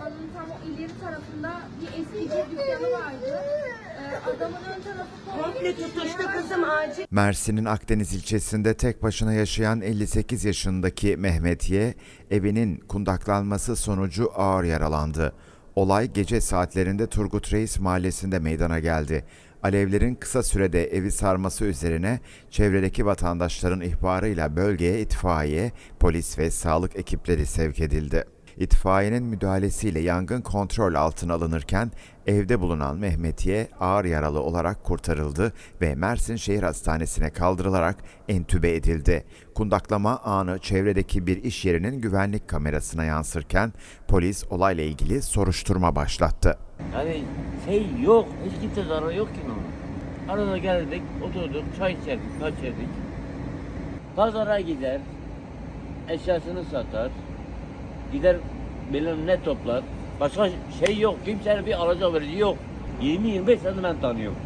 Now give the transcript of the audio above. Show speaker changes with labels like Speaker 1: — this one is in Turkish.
Speaker 1: apartmanın tam o ileri tarafında bir eskici dükkanı vardı. Ee, adamın ön tarafı
Speaker 2: Komple tutuştu kızım acil.
Speaker 3: Mersin'in Akdeniz ilçesinde tek başına yaşayan 58 yaşındaki Mehmetiye evinin kundaklanması sonucu ağır yaralandı. Olay gece saatlerinde Turgut Reis mahallesinde meydana geldi. Alevlerin kısa sürede evi sarması üzerine çevredeki vatandaşların ihbarıyla bölgeye itfaiye, polis ve sağlık ekipleri sevk edildi. İtfaiyenin müdahalesiyle yangın kontrol altına alınırken evde bulunan Mehmetiye ağır yaralı olarak kurtarıldı ve Mersin Şehir Hastanesi'ne kaldırılarak entübe edildi. Kundaklama anı çevredeki bir iş yerinin güvenlik kamerasına yansırken polis olayla ilgili soruşturma başlattı.
Speaker 4: Yani şey yok, hiç kimse zararı yok ki. Arada geldik, oturduk, çay içerdik, kaç içerdik. Pazara gider, eşyasını satar, gider bilmem ne toplar. Başka şey yok, kimsenin bir alacağı verici yok. 20-25 senedir ben tanıyorum.